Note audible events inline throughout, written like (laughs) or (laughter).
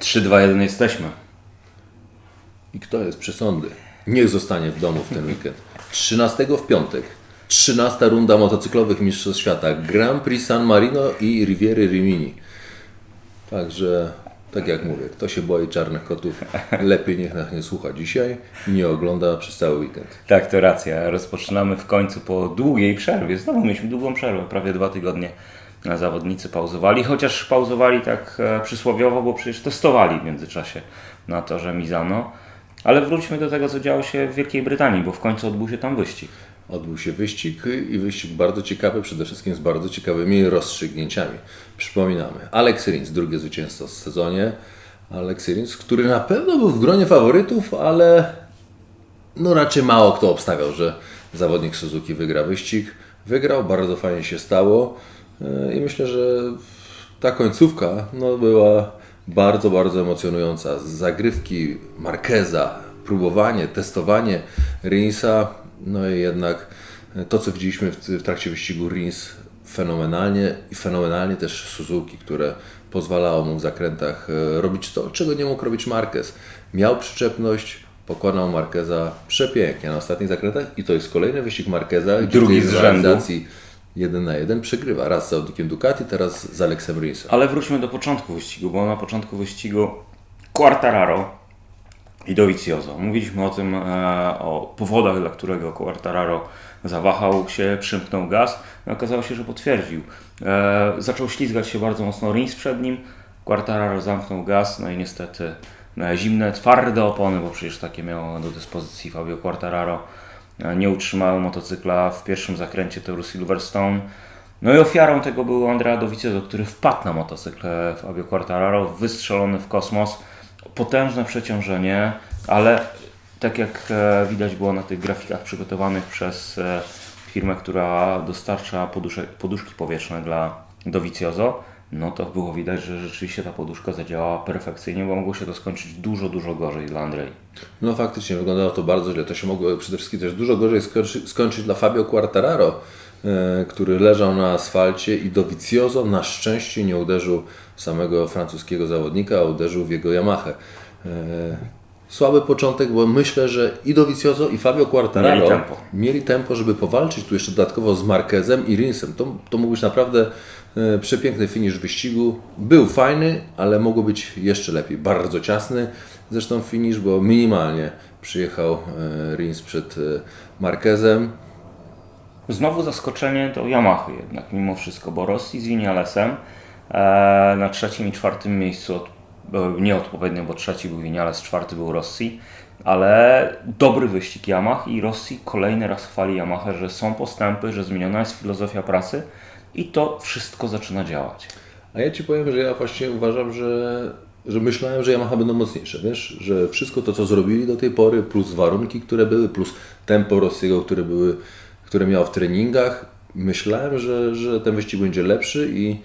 3, 2, 1 jesteśmy. I kto jest przesądny? Niech zostanie w domu w ten weekend. 13 w piątek. 13 runda motocyklowych Mistrzostw Świata. Grand Prix San Marino i Riviery Rimini. Także, tak jak mówię, kto się boi czarnych kotów, lepiej niech nas nie słucha dzisiaj i nie ogląda przez cały weekend. Tak, to racja. Rozpoczynamy w końcu po długiej przerwie. Znowu mieliśmy długą przerwę, prawie dwa tygodnie. Zawodnicy pauzowali, chociaż pauzowali tak e, przysłowiowo, bo przecież testowali w międzyczasie na torze Mizano. Ale wróćmy do tego, co działo się w Wielkiej Brytanii, bo w końcu odbył się tam wyścig. Odbył się wyścig i wyścig bardzo ciekawy, przede wszystkim z bardzo ciekawymi rozstrzygnięciami. Przypominamy, Alex Rins, drugie zwycięstwo w sezonie. Alex Rins, który na pewno był w gronie faworytów, ale no raczej mało kto obstawiał, że zawodnik Suzuki wygra wyścig. Wygrał, bardzo fajnie się stało i myślę, że ta końcówka no, była bardzo, bardzo emocjonująca. Zagrywki Marqueza, próbowanie, testowanie Rinsa, no i jednak to, co widzieliśmy w, trakcie wyścigu Rins fenomenalnie i fenomenalnie też Suzuki, które pozwalało mu w zakrętach e, robić to, czego nie mógł robić Marquez. Miał przyczepność, pokonał Marqueza przepięknie na ostatnich zakrętach i to jest kolejny wyścig Marqueza, Drugi z rzędu. Jeden na jeden przegrywa. Raz z zawodnikiem Ducati, teraz z Alexem Rinsem. Ale wróćmy do początku wyścigu, bo na początku wyścigu Quartararo i Dovizioso. Mówiliśmy o tym, e, o powodach, dla którego Quartararo zawahał się, przymknął gaz. No, okazało się, że potwierdził. E, zaczął ślizgać się bardzo mocno Rins przed nim. Quartararo zamknął gaz, no i niestety e, zimne, twarde opony, bo przecież takie miało do dyspozycji Fabio Quartararo. E, nie utrzymały motocykla w pierwszym zakręcie toru Silverstone. No i ofiarą tego był Andrea Dovizioso, który wpadł na motocykl Fabio Quartararo, wystrzelony w kosmos. Potężne przeciążenie, ale tak jak e, widać było na tych grafikach przygotowanych przez e, firmę, która dostarcza poduszki powietrzne dla Dovizioso, no to było widać, że rzeczywiście ta poduszka zadziałała perfekcyjnie, bo mogło się to skończyć dużo, dużo gorzej dla Andrei. No faktycznie wyglądało to bardzo źle. To się mogło przede wszystkim też dużo gorzej skończy, skończyć dla Fabio Quartararo, e, który leżał na asfalcie i Dovizioso na szczęście nie uderzył samego francuskiego zawodnika, a uderzył w jego Yamaha. E, słaby początek, bo myślę, że i Dovizioso i Fabio Quartararo Mieli tempo. mieli tempo, żeby powalczyć tu jeszcze dodatkowo z Marquezem i Rinsem. To, to mógł być naprawdę e, przepiękny finisz wyścigu. Był fajny, ale mogło być jeszcze lepiej. Bardzo ciasny zresztą finisz, bo minimalnie przyjechał e, Rins przed e, Marquezem. Znowu zaskoczenie to Yamaha jednak mimo wszystko, bo Rossi z Vinalesem e, na trzecim i czwartym miejscu, od, nieodpowiednio, bo trzeci był Vinales, czwarty był Rossi, ale dobry wyścig Yamaha i Rossi kolejny raz chwali Yamaha, że są postępy, że zmieniona jest filozofia pracy i to wszystko zaczyna działać. A ja Ci powiem, że ja właśnie uważam, że, że myślałem, że Yamaha będą mocniejsze, wiesz, że wszystko to, co zrobili do tej pory, plus warunki, które były, plus tempo Rossiego, które, były, które miał w treningach, myślałem, że, że ten wyścig będzie lepszy i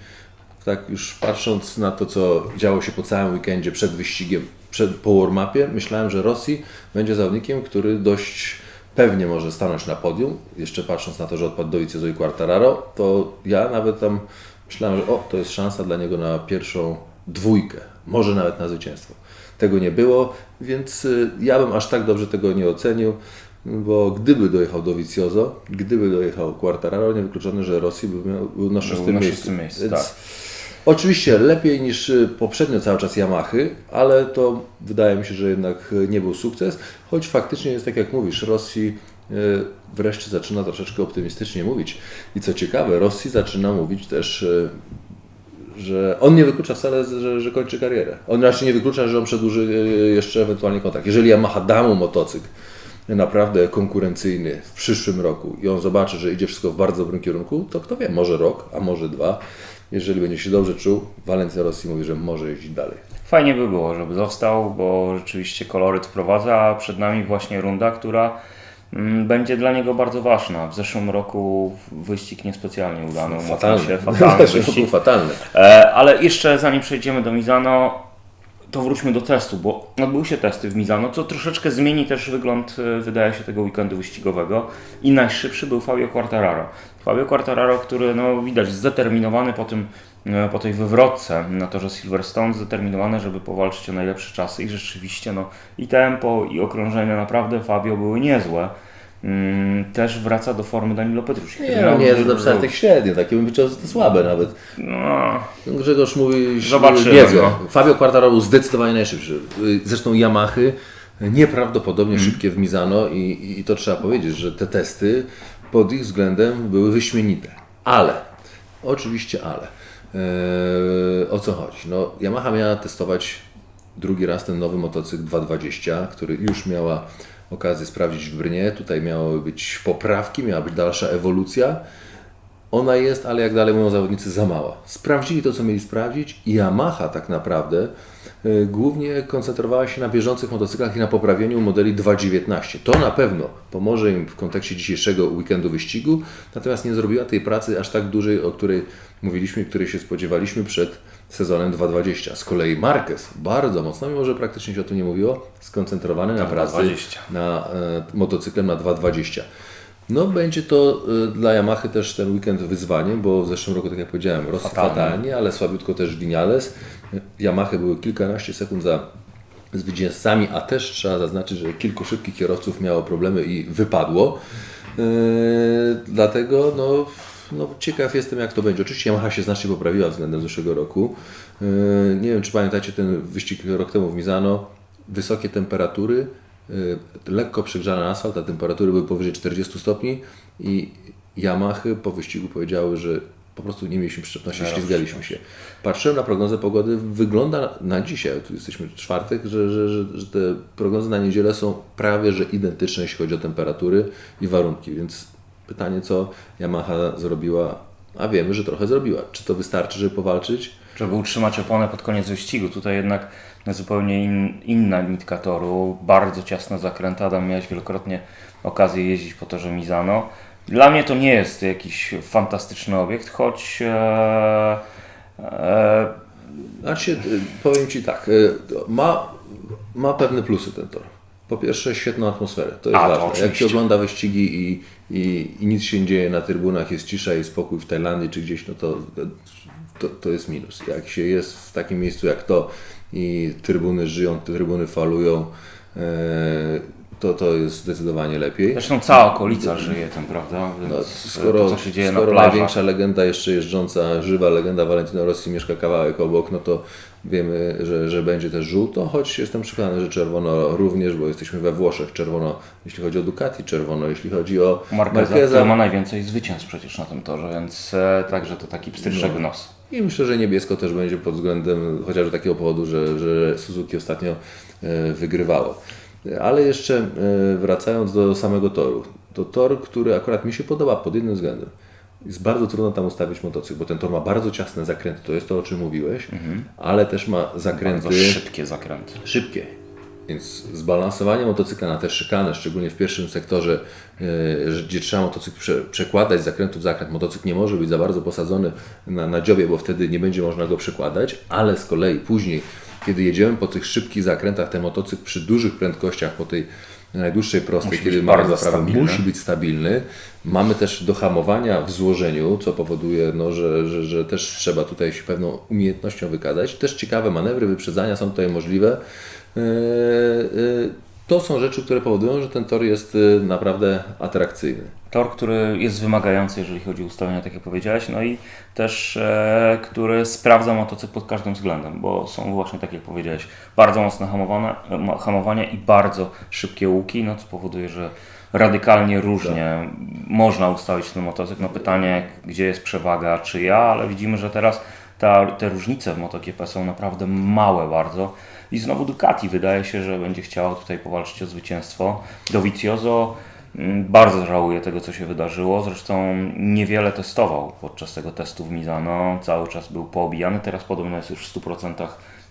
tak już patrząc na to, co działo się po całym weekendzie przed wyścigiem, przed, po warm-upie, myślałem, że Rossi będzie zawodnikiem, który dość pewnie może stanąć na podium. Jeszcze patrząc na to, że odpadł Dovizioso i Quartararo, to ja nawet tam myślałem, że o, to jest szansa dla niego na pierwszą dwójkę, może nawet na zwycięstwo. Tego nie było, więc y, ja bym aż tak dobrze tego nie ocenił, bo gdyby dojechał Dovizioso, gdyby dojechał Quartararo, niewykluczone, że Rosji by miał, był na szóstym na szóstym miejscu, tak. Oczywiście lepiej niż y, poprzednio cały czas Yamahy, ale to wydaje mi się, że jednak y, nie był sukces, choć faktycznie jest tak jak mówisz, Rosji y, wreszcie zaczyna troszeczkę optymistycznie mówić. I co ciekawe, Rosji zaczyna mówić też, że on nie wyklucza wcale, że, że kończy karierę. On raczej nie wyklucza, że on przedłuży jeszcze ewentualnie kontakt. Jeżeli Yamaha da mu motocykl naprawdę konkurencyjny w przyszłym roku i on zobaczy, że idzie wszystko w bardzo dobrym kierunku, to kto wie, może rok, a może dwa. Jeżeli będzie się dobrze czuł, Walencja Rosji mówi, że może jeździć dalej. Fajnie by było, żeby został, bo rzeczywiście koloryt wprowadza, a przed nami właśnie runda, która mm, będzie dla niego bardzo ważna. W zeszłym roku wyścig niespecjalnie udany, Fatalny. się, (laughs) wyścig. fatalny. E, ale jeszcze zanim przejdziemy do Mizano, to wróćmy do testu, bo odbyły się testy w Mizano, co troszeczkę zmieni też wygląd, e, wydaje się, tego weekendu wyścigowego. I najszybszy był Fabio Quartararo. Fabio Quartararo, który no, widać zdeterminowany po tym e, po tej wywrotce na torze Silverstone zdeterminowane, żeby powalczyć o najlepsze czasy i rzeczywiście no, i tempo i okrążenia naprawdę Fabio były niezłe. Mm, Też wraca do formy Danilo Petrucci. Nie, no nie, dużo- to napisałem tak średnio, takie bym powiedział, że to słabe nawet. No, Grzegorz mówi, że Zobaczymy, niezłe. no. Fabio Quartararo był zdecydowanie najszybszy. Zresztą Yamahy nieprawdopodobnie Mhm. szybkie w Mizano i, i to trzeba powiedzieć, że te testy pod ich względem były wyśmienite. Ale, oczywiście ale, Eee, o co chodzi? No, Yamaha miała testować drugi raz ten nowy motocykl 220, który już miała okazję sprawdzić w Brnie. Tutaj miały być poprawki, miała być dalsza ewolucja. Ona jest, ale jak dalej mówią zawodnicy, za mała. Sprawdzili to, co mieli sprawdzić i Yamaha tak naprawdę y, głównie koncentrowała się na bieżących motocyklach i na poprawieniu modeli 2.19. To na pewno pomoże im w kontekście dzisiejszego weekendu wyścigu, natomiast nie zrobiła tej pracy aż tak dużej, o której mówiliśmy której się spodziewaliśmy przed sezonem 2.20. Z kolei Marquez bardzo mocno, mimo że praktycznie się o tym nie mówiło, skoncentrowany na pracy 2.20. na e, motocyklem na 2.20. No będzie to y, dla Yamahy też ten weekend wyzwaniem, bo w zeszłym roku, tak jak powiedziałem, Rossi Fatalnie. fatalnie, ale słabiutko też Vinales. Yamahy były kilkanaście sekund za zwycięzcami, a też trzeba zaznaczyć, że kilku szybkich kierowców miało problemy i wypadło. Yy, dlatego no, no, ciekaw jestem jak to będzie. Oczywiście Yamaha się znacznie poprawiła względem zeszłego roku. Yy, nie wiem czy pamiętacie ten wyścig rok temu w Mizano. Wysokie temperatury, yy, lekko przegrzany asfalt, a temperatury były powyżej 40 stopni i Yamahy po wyścigu powiedziały, że po prostu nie mieliśmy przyczepności, ślizgaliśmy się. Patrzyłem na prognozę pogody, wygląda na dzisiaj, tu jesteśmy w czwartek, że, że, że, że te prognozy na niedzielę są prawie że identyczne, jeśli chodzi o temperatury i warunki, więc pytanie, co Yamaha zrobiła, a wiemy, że trochę zrobiła. Czy to wystarczy, żeby powalczyć? żeby utrzymać oponę pod koniec wyścigu. Tutaj jednak zupełnie in, inna nitka toru, bardzo ciasna zakręta. Adam miałeś wielokrotnie okazję jeździć po torze Mizano. Dla mnie to nie jest jakiś fantastyczny obiekt, choć e, e, Znaczy, powiem Ci tak, y, ma, ma pewne plusy ten tor. Po pierwsze, świetną atmosferę, to jest A, to ważne. Jak oczywiście. się ogląda wyścigi i, i, i nic się nie dzieje na trybunach, jest cisza i spokój w Tajlandii czy gdzieś, no to, to, to jest minus. Jak się jest w takim miejscu jak to i trybuny żyją, trybuny falują, e, to, to jest zdecydowanie lepiej. zresztą cała okolica żyje tym, prawda? No, to, skoro co się dzieje na skoro plażach. największa legenda jeszcze jeżdżąca, żywa legenda Valentino Rossi mieszka kawałek obok, no to wiemy, że, że będzie też żółto, choć jestem przekonany, że czerwono również, bo jesteśmy we Włoszech. Czerwono, jeśli chodzi o Ducati, czerwono, jeśli chodzi o który ma najwięcej zwycięstw przecież na tym torze, więc e, także to taki pstryczek No. w nos. I myślę, że niebiesko też będzie pod względem chociażby takiego powodu, że, że Suzuki ostatnio e, wygrywało. Ale jeszcze e, wracając do samego toru. To tor, który akurat mi się podoba pod jednym względem. Jest bardzo trudno tam ustawić motocykl, bo ten tor ma bardzo ciasne zakręty, to jest to o czym mówiłeś, ale też ma zakręty Bardzo szybkie zakręty. szybkie. Więc zbalansowanie motocykla na te szykany, szczególnie w pierwszym sektorze, e, gdzie trzeba motocykl prze, przekładać z zakrętu w zakręt, motocykl nie może być za bardzo posadzony na, na dziobie, bo wtedy nie będzie można go przekładać, ale z kolei później, kiedy jedziemy po tych szybkich zakrętach, ten motocykl przy dużych prędkościach, po tej najdłuższej prostej, Musi kiedy mamy stabilny. musi być stabilny. Mamy też do hamowania w złożeniu, co powoduje, no, że, że, że też trzeba tutaj się pewną umiejętnością wykazać. Też ciekawe manewry, wyprzedzania są tutaj możliwe. Yy, yy, To są rzeczy, które powodują, że ten tor jest yy, naprawdę atrakcyjny. Tor, który jest wymagający, jeżeli chodzi o ustawienia, tak jak powiedziałeś, no i też e, który sprawdza motocykl pod każdym względem, bo są właśnie, tak jak powiedziałeś, bardzo mocne hamowane, hamowania i bardzo szybkie łuki, no co powoduje, że radykalnie różnie można ustawić ten motocykl. No pytanie, gdzie jest przewaga, czy ja, ale widzimy, że teraz ta, te różnice w MotoGP są naprawdę małe bardzo. I znowu Ducati wydaje się, że będzie chciała tutaj powalczyć o zwycięstwo. Dovizioso mm, bardzo żałuje tego, co się wydarzyło. Zresztą niewiele testował podczas tego testu w Mizano. Cały czas był poobijany. Teraz podobno jest już w 100%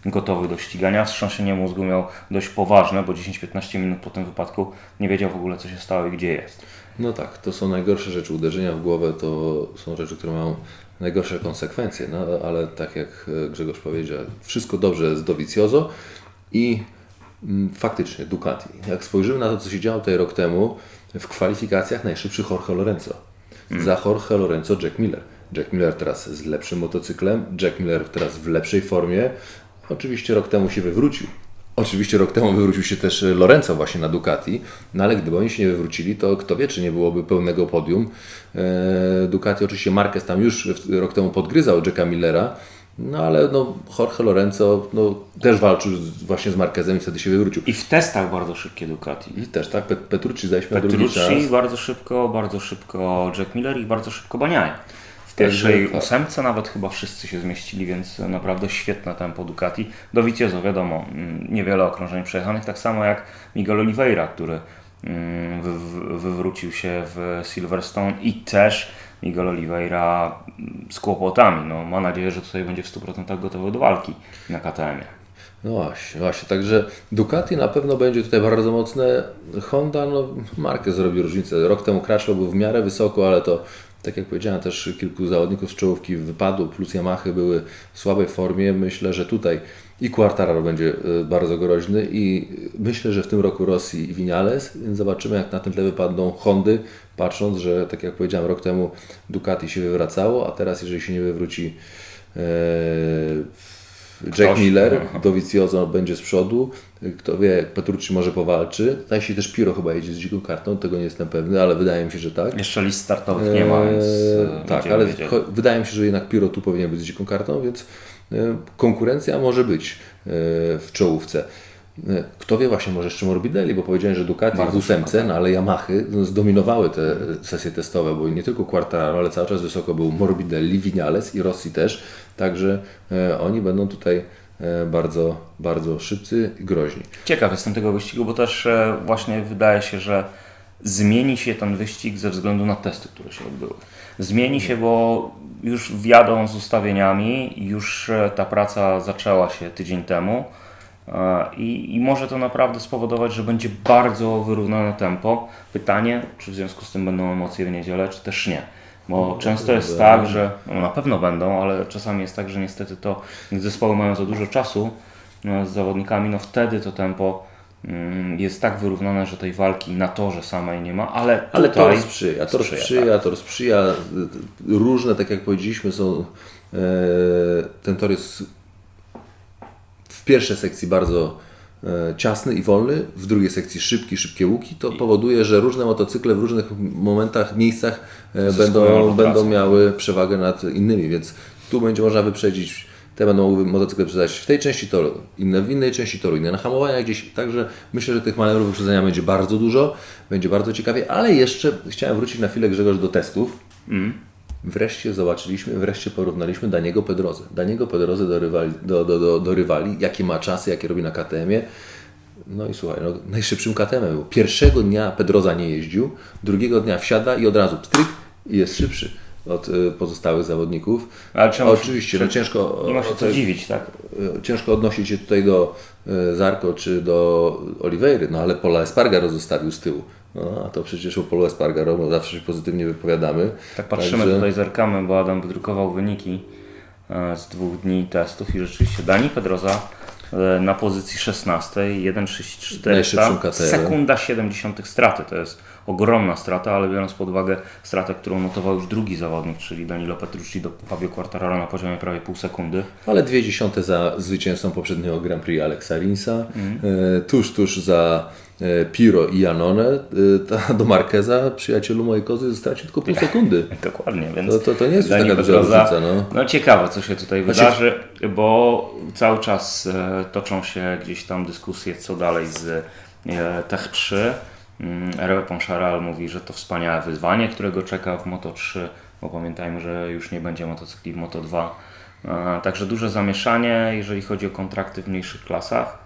gotowy do ścigania. Wstrząsienie mózgu miał dość poważne, bo 10-15 minut po tym wypadku nie wiedział w ogóle, co się stało i gdzie jest. No tak, to są najgorsze rzeczy. Uderzenia w głowę to są rzeczy, które mają najgorsze konsekwencje, no, ale tak jak e, Grzegorz powiedział, wszystko dobrze z Dovizioso i mm, faktycznie Ducati. Jak spojrzymy na to, co się działo tutaj rok temu, w kwalifikacjach najszybszy Jorge Lorenzo. Za Jorge Lorenzo Jack Miller. Jack Miller teraz z lepszym motocyklem, Jack Miller teraz w lepszej formie. Oczywiście rok temu się wywrócił. Oczywiście rok temu wywrócił się też Lorenzo właśnie na Ducati, no ale gdyby oni się nie wywrócili, to kto wie, czy nie byłoby pełnego podium. E, Ducati oczywiście Marquez tam już rok temu podgryzał Jacka Millera, no ale no, Jorge Lorenzo no, też walczył z, właśnie z Marquezem i wtedy się wywrócił. I w testach bardzo szybkie Ducati. I też tak, Pet- Petrucci zaś miał drugi czas. Petrucci bardzo szybko, bardzo szybko Jack Miller i bardzo szybko Baniaja. W pierwszej tak. ósemce nawet chyba wszyscy się zmieścili, więc naprawdę świetne tempo Ducati. Dovizioso wiadomo, mm, niewiele okrążeń przejechanych, tak samo jak Miguel Oliveira, który mm, wy, wy- wywrócił się w Silverstone i też Miguel Oliveira mm, z kłopotami. No, ma nadzieję, że tutaj będzie w 100% gotowy do walki na KTM-ie. No właśnie, właśnie, także Ducati na pewno będzie tutaj bardzo mocne. Honda, no Marquez zrobi różnicę. Rok temu Crutchlow był w miarę wysoko, ale to tak jak powiedziałem, też kilku zawodników z czołówki wypadło, plus Yamahy były w słabej formie. Myślę, że tutaj i Quartararo będzie y, bardzo groźny i myślę, że w tym roku Rossi i Vinales, więc zobaczymy jak na tym tle wypadną Hondy, patrząc, że tak jak powiedziałem, rok temu Ducati się wywracało, a teraz jeżeli się nie wywróci e, Jack Ktoś. Miller. Dovizioso będzie z przodu, kto wie, Petrucci może powalczy. Tutaj się też Piro chyba jedzie z dziką kartą, tego nie jestem pewny, ale wydaje mi się, że tak. Jeszcze list startowych nie ma, więc Eee, e, tak, ale wiedzieli. wydaje mi się, że jednak Piro tu powinien być z dziką kartą, więc e, konkurencja może być e, w czołówce. Kto wie właśnie, może jeszcze Morbidelli, bo powiedziałem, że Ducati Bardzo w ósemce, szybko, no ale Yamahy no, zdominowały te sesje testowe, bo nie tylko Quartararo, ale cały czas wysoko był Morbidelli, Vinales i Rossi też, także e, oni będą tutaj e, bardzo, bardzo szybcy i groźni. Ciekaw jestem tego wyścigu, bo też e, właśnie wydaje się, że zmieni się ten wyścig ze względu na testy, które się odbyły. Zmieni się, bo już wjadą z ustawieniami, już ta praca zaczęła się tydzień temu i, i może to naprawdę spowodować, że będzie bardzo wyrównane tempo. Pytanie, czy w związku z tym będą emocje w niedzielę, czy też nie. Bo często jest tak, że no na pewno będą, ale czasami jest tak, że niestety to zespoły mają za dużo czasu no, z zawodnikami, no wtedy to tempo mm, jest tak wyrównane, że tej walki na torze samej nie ma, ale Ale tor sprzyja, tor sprzyja, sprzyja, tor sprzyja. Różne, tak jak powiedzieliśmy, są. E, ten tor jest w pierwszej sekcji bardzo ciasny i wolny, w drugiej sekcji szybki, szybkie łuki. To powoduje, że różne motocykle w różnych momentach, miejscach e, będą, będą miały przewagę nad innymi, więc tu będzie można wyprzedzić. Te będą motocykle wyprzedzać w tej części toru, inne w innej części toru, inne na hamowaniach gdzieś. Także myślę, że tych manewrów wyprzedzenia będzie bardzo dużo, będzie bardzo ciekawie, ale jeszcze chciałem wrócić na chwilę Grzegorz do testów. Wreszcie zobaczyliśmy, wreszcie porównaliśmy Daniego Pedrozę. Daniego Pedrozę do rywali, do, do, do, do rywali, jakie ma czasy, jakie robi na KTM-ie. No i słuchaj, no, najszybszym KTM-em był. Pierwszego dnia Pedroza nie jeździł, drugiego dnia wsiada i od razu pstryk i jest szybszy od y, pozostałych zawodników. Ale czemu- Oczywiście, no ciężko, nie ma się co dziwić, tak? y, ciężko odnosić się tutaj do y, Zarko czy do Oliveira, no ale Pola Espargaro zostawił z tyłu. No, a to przecież o Polu Espargaro no, zawsze się pozytywnie wypowiadamy. Tak patrzymy Także- tutaj, zerkamy, bo Adam wydrukował wyniki e, z dwóch dni testów i rzeczywiście Dani Pedroza e, na pozycji 16, 1,64 Najszybszym KTM. sekunda 70 straty. To jest ogromna strata, ale biorąc pod uwagę stratę, którą notował już drugi zawodnik, czyli Danilo Petrucci do Fabio Quartararo na poziomie prawie pół sekundy. Ale dwie dziesiąte za zwycięzcą poprzedniego Grand Prix Alexa Rinsa. E, tuż, tuż za Piro i Janone. E, ta, (laughs) do Marqueza, przyjacielu mojej kozy, stracił tylko pół (laughs) sekundy. Dokładnie, więc No to- to nie jest taka duża różnica, no. no ciekawe, co się tutaj Znaczy- wydarzy, bo cały czas e, toczą się gdzieś tam dyskusje, co dalej z e, Tech 3. Mm, Hervé Poncharal mówi, że to wspaniałe wyzwanie, którego czeka w Moto 3, bo pamiętajmy, że już nie będzie motocykli w Moto 2. E, Także duże zamieszanie, jeżeli chodzi o kontrakty w mniejszych klasach, e,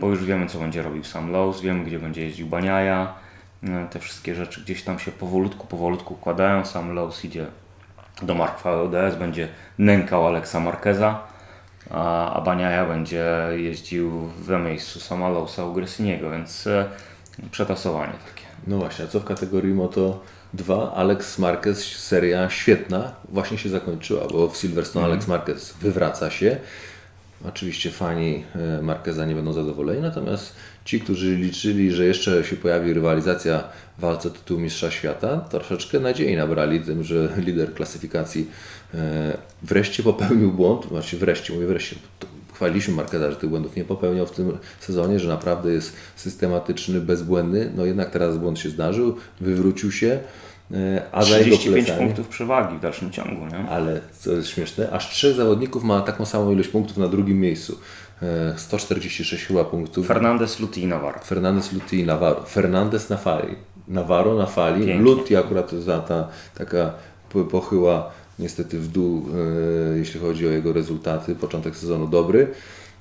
bo już wiemy, co będzie robił sam Lowe's, wiemy, gdzie będzie jeździł Baniaja. E, Te wszystkie rzeczy gdzieś tam się powolutku, powolutku układają. Sam Lowe's idzie do Mark VLDS, będzie nękał Alexa Marqueza, a, a Baniaja będzie jeździł w miejscu sama Lowesa u Gressiniego, więc e, przetasowanie takie. No właśnie, a co w kategorii Moto 2? Alex Marquez, seria świetna, właśnie się zakończyła, bo w Silverstone Mhm. Alex Marquez wywraca się. Oczywiście fani e, Marqueza nie będą zadowoleni, natomiast ci, którzy liczyli, że jeszcze się pojawi rywalizacja w walce o tytuł Mistrza Świata, troszeczkę nadziei nabrali tym, że lider klasyfikacji e, wreszcie popełnił błąd, znaczy wreszcie, mówię wreszcie, chwaliliśmy Marqueza, że tych błędów nie popełniał w tym sezonie, że naprawdę jest systematyczny, bezbłędny, no jednak teraz błąd się zdarzył, wywrócił się, a za jego 35 plecami... punktów przewagi w dalszym ciągu, nie? Ale co jest śmieszne, aż trzech zawodników ma taką samą ilość punktów na drugim miejscu. E, 146 chyba punktów. Fernandez, Luti i Navarro. Fernandez, Luti i Navarro. Fernandez na fali. Navarro na fali. Pięknie. Luti akurat za ta taka po- pochyła niestety w dół, e, jeśli chodzi o jego rezultaty. Początek sezonu dobry.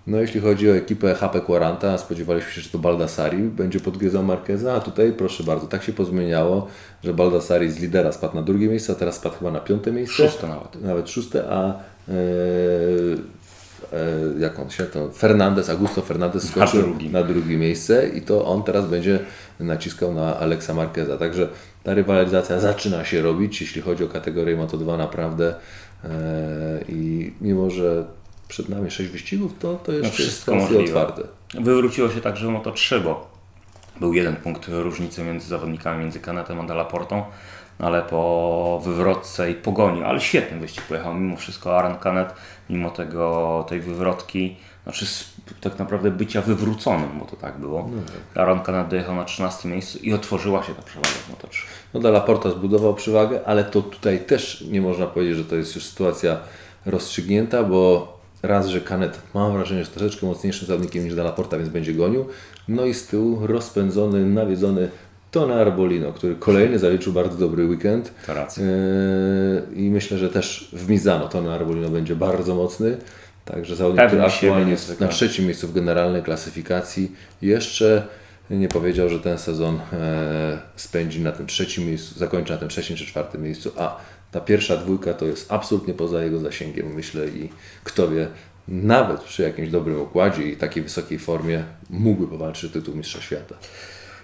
No jeśli chodzi o ekipę HP Quaranta, spodziewaliśmy się, że to Baldassari będzie podgryzał Marqueza, a tutaj proszę bardzo, tak się pozmieniało, że Baldassari z lidera spadł na drugie miejsce, a teraz spadł chyba na piąte miejsce Szóste nawet. nawet szóste, a e, e, jak on się to Fernandez, Augusto Fernandez skoczył drugim. na drugie miejsce i to on teraz będzie naciskał na Alexa Marqueza. Także ta rywalizacja zaczyna się robić, jeśli chodzi o kategorię Moto2 naprawdę e, i mimo, że przed nami sześć wyścigów, to, to jeszcze jest wszystko kwestie możliwe. otwarte. Wywróciło się także w Moto 3, bo był jeden punkt różnicy między zawodnikami, między Kanetem a Delaportą, no ale po wywrotce i pogoni, ale świetny wyścig pojechał mimo wszystko Aaron Canet, mimo tego, tej wywrotki, znaczy tak naprawdę bycia wywróconym, bo to tak było. Aaron Canet dojechał na 13 miejscu i otworzyła się ta przewaga w Moto 3. No Della Porta zbudował przewagę, ale to tutaj też nie można powiedzieć, że to jest już sytuacja rozstrzygnięta, bo raz, że Kanet mam wrażenie, że troszeczkę mocniejszym zawodnikiem niż Della Porta, więc będzie gonił. No i z tyłu rozpędzony, nawiedzony Tony Arbolino, który kolejny zaliczył bardzo dobry weekend. To racja. Yy, I myślę, że też w Mizano Tony Arbolino będzie bardzo mocny. Także zawodnik, Pewny który aktualnie jest na trzecim miejscu w generalnej klasyfikacji, jeszcze nie powiedział, że ten sezon e, spędzi na tym trzecim miejscu, zakończy na tym trzecim czy czwartym miejscu, a ta pierwsza dwójka to jest absolutnie poza jego zasięgiem, myślę i kto wie, nawet przy jakimś dobrym układzie i takiej wysokiej formie mógłby powalczyć tytuł Mistrza Świata.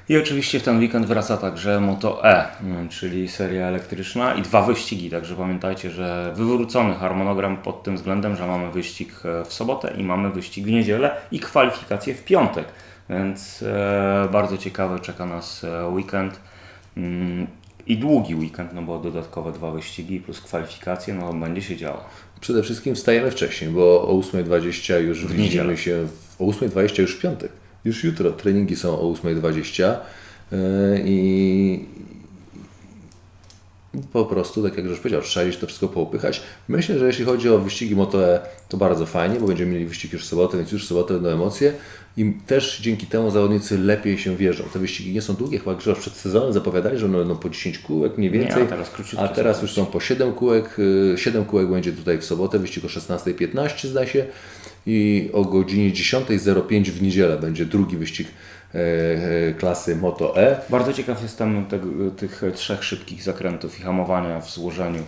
I oczywiście w ten weekend wraca także Moto E, mm, czyli seria elektryczna i dwa wyścigi, także pamiętajcie, że wywrócony harmonogram pod tym względem, że mamy wyścig e, w sobotę i mamy wyścig w niedzielę i kwalifikacje w piątek, więc e, bardzo ciekawy czeka nas e, weekend mm, i długi weekend, no bo dodatkowe dwa wyścigi plus kwalifikacje, no będzie się działo. Przede wszystkim wstajemy wcześniej, bo o 8.20 już widzimy niedzielę. się, w- o 8.20 już w piątek. Już jutro treningi są o 8.20 yy, i po prostu, tak jak już powiedział, trzeba iść to wszystko poupychać. Myślę, że jeśli chodzi o wyścigi Moto E, to bardzo fajnie, bo będziemy mieli wyścig już w sobotę, więc już w sobotę będą emocje i też dzięki temu zawodnicy lepiej się wierzą. Te wyścigi nie są długie, chyba Grzegorz przed sezonem zapowiadali, że one będą po 10 kółek mniej więcej, a teraz a teraz już są po 7 kółek. 7 kółek będzie tutaj w sobotę, wyścig o 16.15 zdaje się i o godzinie 10.05 w niedzielę będzie drugi wyścig e, e, klasy Moto E. Bardzo ciekaw jestem tego, tych trzech szybkich zakrętów i hamowania w złożeniu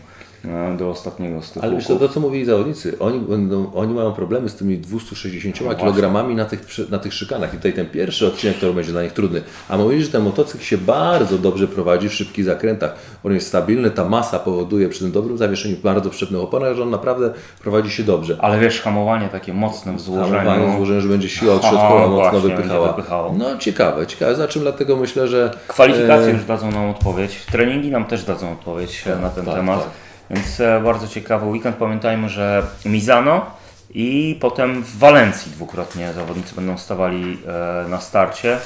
do ostatniego tych Ale wiesz, to, to co mówili zawodnicy, oni, będą, oni mają problemy z tymi 260 No kg na tych, na tych szykanach. I tutaj ten pierwszy odcinek, który będzie dla nich trudny. A mówili, że ten motocykl się bardzo dobrze prowadzi w szybkich zakrętach. On jest stabilny, ta masa powoduje przy tym dobrym zawieszeniu, bardzo przyczepnych oponach, że on naprawdę prowadzi się dobrze. Ale wiesz, hamowanie takie mocne w złożeniu. Hamowanie złożenie, że będzie siła od środkowa mocno właśnie, wypychała. będzie wypychało. No ciekawe, ciekawe. Za czym dlatego myślę, że Kwalifikacje e, już dadzą nam odpowiedź, treningi nam też dadzą odpowiedź e, na ten tak, temat. tak. Więc e, bardzo ciekawy weekend. Pamiętajmy, że Mizano i potem w Walencji dwukrotnie zawodnicy będą stawali e, na starcie.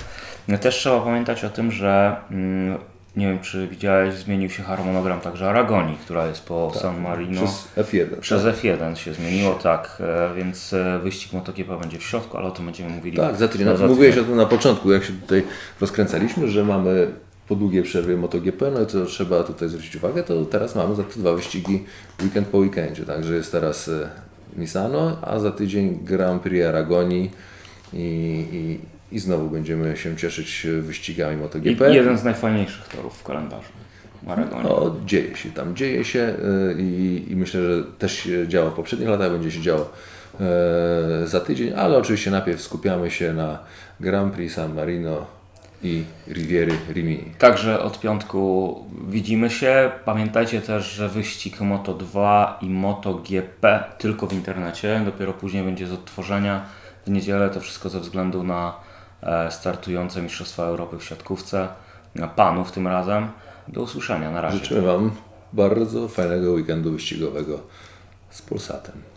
No, Też trzeba pamiętać o tym, że mm, nie wiem czy widziałeś, zmienił się harmonogram także Aragonii, która jest po San Marino. przez F1. Przez F1 się zmieniło, tak, e, więc wyścig MotoGP będzie w środku, ale o tym będziemy mówili. Tak, za tydzień. no, Mówiłeś o tym na początku, jak się tutaj rozkręcaliśmy, że mamy po długiej przerwie MotoGP, no i co trzeba tutaj zwrócić uwagę, to teraz mamy za to dwa wyścigi weekend po weekendzie. Także jest teraz e, Misano, a za tydzień Grand Prix Aragonii i, i, i znowu będziemy się cieszyć e, wyścigami I MotoGP. jeden z najfajniejszych torów w kalendarzu. Aragonii. No, dzieje się tam, dzieje się y, i, i myślę, że też się działo w poprzednich latach, będzie się działo e, za tydzień, ale oczywiście najpierw skupiamy się na Grand Prix San Marino i Riviery Rimini. Także od piątku widzimy się. Pamiętajcie też, że wyścig Moto2 i MotoGP tylko w internecie. Dopiero później będzie z odtworzenia w niedzielę. To wszystko ze względu na e, startujące Mistrzostwa Europy w siatkówce. Na panów tym razem. Do usłyszenia. Na razie. Życzymy Wam bardzo fajnego weekendu wyścigowego z Polsatem.